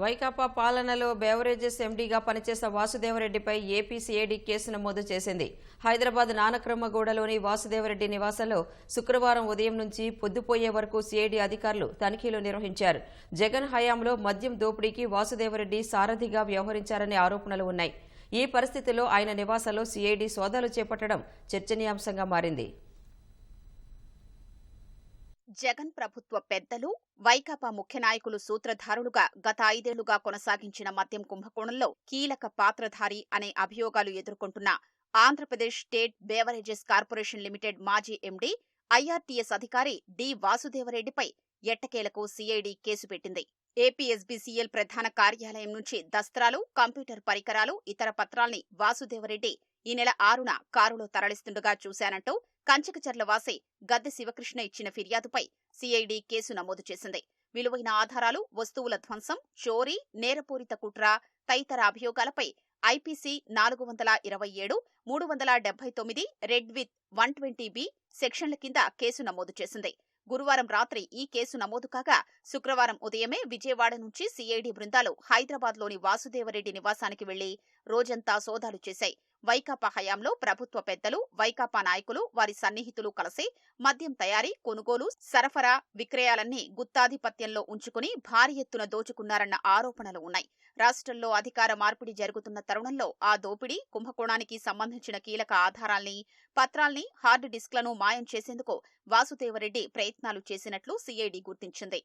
వైకాపా పాలనలో బెవరేజెస్ ఎండీగా పనిచేసిన వాసుదేవరెడ్డిపై ఏపీసీఏడీ కేసు నమోదు చేసింది. హైదరాబాద్ నానక్రమ్మగూడలోని వాసుదేవరెడ్డి నివాసంలో శుక్రవారం ఉదయం నుంచి పొద్దుపోయే వరకు సీఐడీ అధికారులు తనిఖీలు నిర్వహించారు. జగన్ హయాంలో మద్యం దోపిడీకి వాసుదేవరెడ్డి సారథిగా వ్యవహరించారనే ఆరోపణలు ఉన్నాయి. ఈ పరిస్థితిలో ఆయన నివాసంలో సీఐడీ సోదాలు చేపట్టడం చర్చనీయాంశంగా మారింది. జగన్ ప్రభుత్వ పెద్దలు వైకాపా ముఖ్య నాయకులు సూత్రధారులుగా గత ఐదేళ్ళుగా కొనసాగించిన మద్యం కుంభకోణంలో కీలక పాత్రధారి అనే అభియోగాలు ఎదుర్కొంటున్న Andhra Pradesh state beverages corporation limited మాజీ ఎండీ ఐఆర్టీఎస్ అధికారి డి వాసుదేవరెడ్డిపై ఎట్టకేలకు సిఐడి కేసు పెట్టింది. ఏపీఎస్బీసీఎల్ ప్రధాన కార్యాలయం నుంచి దస్త్రాలు కంప్యూటర్ పరికరాలు ఇతర పత్రాల్ని వాసుదేవరెడ్డి ఈ నెల ఆరున కారులో తరలిస్తుండగా చూశానంటూ కంచకచర్ల వాసి గద్దె శివకృష్ణ ఇచ్చిన ఫిర్యాదుపై సిఐడి కేసు నమోదు చేసింది. విలువైన ఆధారాలు వస్తువుల ధ్వంసం చోరీ నేరపూరిత కుట్ర తదితర అభియోగాలపై ఐపీసీ నాలుగు వందల ఇరవై ఏడు మూడు వందల డెబ్బై తొమ్మిది read with one twenty B సెక్షన్ల కింద కేసు నమోదు చేసింది. గురువారం రాత్రి ఈ కేసు నమోదు కాగా శుక్రవారం ఉదయమే విజయవాడ నుంచి సిఐడి బృందాలు హైదరాబాద్లోని వాసుదేవరెడ్డి నివాసానికి వెళ్ళి రోజంతా సోదాలు చేశాయి. వైకాపా హయాంలో ప్రభుత్వ పెద్దలు వైకాపా నాయకులు వారి సన్నిహితులు కలిసి మద్యం తయారీ కొనుగోలు సరఫరా విక్రయాలన్నీ గుత్తాధిపత్యంలో ఉంచుకుని భారీ ఎత్తున దోచుకున్నారన్న ఆరోపణలు ఉన్నాయి. రాష్ట్రంలో అధికార మార్పిడి జరుగుతున్న తరుణంలో ఆ దోపిడీ కుంభకోణానికి సంబంధించిన కీలక ఆధారాల్ని పత్రాల్ని హార్డ్ డిస్క్లను మాయం చేసేందుకు వాసుదేవరెడ్డి ప్రయత్నాలు చేసినట్లు సిఐడి గుర్తించింది.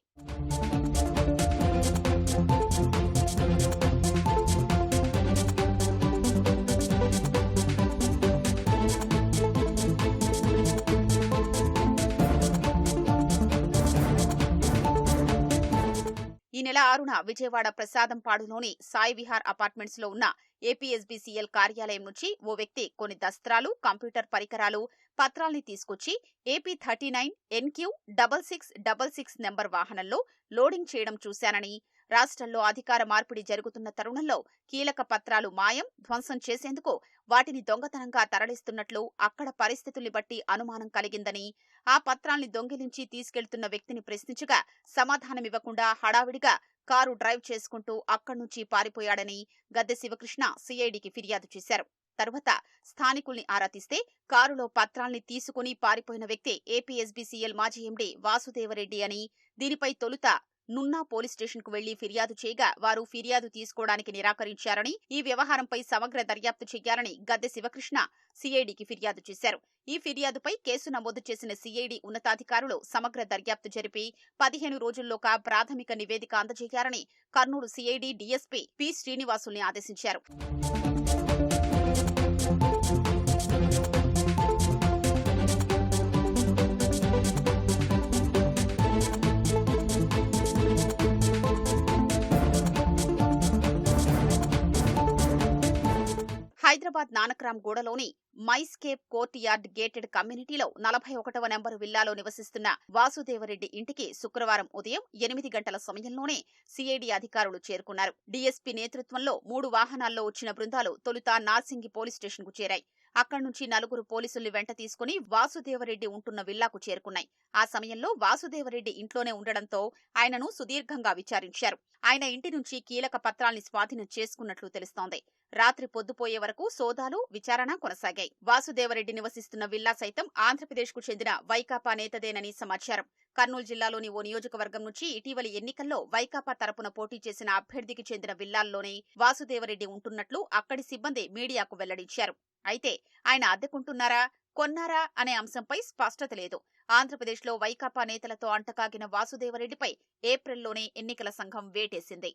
నెల ఆరున విజయవాడ ప్రసాదంపాడులోని సాయి విహార్ అపార్ట్మెంట్స్లో ఉన్న ఏపీఎస్బీసీఎల్ కార్యాలయం నుంచి ఓ వ్యక్తి కొన్ని దస్త్రాలు కంప్యూటర్ పరికరాలు పత్రాల్ని తీసుకొచ్చి AP thirty nine NQ double six double six number వాహనంలో లోడింగ్ చేయడం చూశానని రాష్ట్రంలో అధికార మార్పిడి జరుగుతున్న తరుణంలో కీలక పత్రాలు మాయం ధ్వంసం చేసేందుకు వాటిని దొంగతనంగా తరలిస్తున్నట్లు అక్కడ పరిస్థితుల్ని బట్టి అనుమానం కలిగిందని ఆ పత్రాల్ని దొంగిలించి తీసుకెళ్తున్న వ్యక్తిని ప్రశ్నించగా సమాధానమివ్వకుండా హడావిడిగా కారు డ్రైవ్ చేసుకుంటూ అక్కడి నుంచి పారిపోయాడని గద్దె శివకృష్ణ సీఐడికి ఫిర్యాదు చేశారు. తరువాత స్థానికుల్ని ఆరా తీస్తే కారులో పత్రాల్ని తీసుకుని పారిపోయిన వ్యక్తి ఏపీఎస్బీసీఎల్ మాజీ ఎండీ వాసుదేవరెడ్డి అని దీనిపై తొలుత నున్నా పోలీస్ స్టేషన్కు వెళ్ళి ఫిర్యాదు చేయగా వారు ఫిర్యాదు తీసుకోవడానికి నిరాకరించారని ఈ వ్యవహారంపై సమగ్ర దర్యాప్తు చేయాలని గద్దె శివకృష్ణ సిఐడికి ఫిర్యాదు చేశారు. ఈ ఫిర్యాదుపై కేసు నమోదు చేసిన సిఐడి ఉన్నతాధికారులు సమగ్ర దర్యాప్తు జరిపి పదిహేను రోజుల్లోగా ప్రాథమిక నివేదిక అందజేయాలని కర్నూలు సిఐడి డీఎస్పీ పి శ్రీనివాసుల్ని ఆదేశించారు. హైదరాబాద్ నానక్రామ్ గూడలోని మైస్కేప్ కోర్ట్ యార్డ్ గేటెడ్ కమ్యూనిటీలో నలభై ఒకటవ నెంబరు విల్లాలో నివసిస్తున్న వాసుదేవరెడ్డి ఇంటికి శుక్రవారం ఉదయం ఎనిమిది గంటల సమయంలోనే సిఐడి అధికారులు చేరుకున్నారు. డీఎస్పీ నేతృత్వంలో మూడు వాహనాల్లో వచ్చిన బృందాలు తొలుత నార్సింగి పోలీస్ స్టేషన్కు చేరాయి. అక్కడి నుంచి నలుగురు పోలీసుల్ని వెంట తీసుకుని వాసుదేవరెడ్డి ఉంటున్న విల్లాకు చేరుకున్నాయి. ఆ సమయంలో వాసుదేవరెడ్డి ఇంట్లోనే ఉండడంతో ఆయనను సుదీర్ఘంగా విచారించారు. ఆయన ఇంటి నుంచి కీలక పత్రాల్ని స్వాధీనం చేసుకున్నట్లు తెలుస్తోంది. రాత్రి పొద్దుపోయే వరకు సోదాలు విచారణ కొనసాగాయి. వాసుదేవరెడ్డి నివసిస్తున్న విల్లా సైతం ఆంధ్రప్రదేశ్కు చెందిన వైకాపా నేతదేనని సమాచారం. కర్నూలు జిల్లాలోని ఓ నియోజకవర్గం నుంచి ఇటీవలి ఎన్నికల్లో వైకాపా తరపున పోటీ చేసిన అభ్యర్థికి చెందిన విల్లాల్లోనే వాసుదేవరెడ్డి ఉంటున్నట్లు అక్కడి సిబ్బంది మీడియాకు వెల్లడించారు. అయితే ఆయన అద్దెకుంటున్నారా కొన్నారా అనే అంశంపై స్పష్టత లేదు. ఆంధ్రప్రదేశ్లో వైకాపా నేతలతో అంటకాగిన వాసుదేవరెడ్డిపై ఏప్రిల్లోనే ఎన్నికల సంఘం వేటేసింది.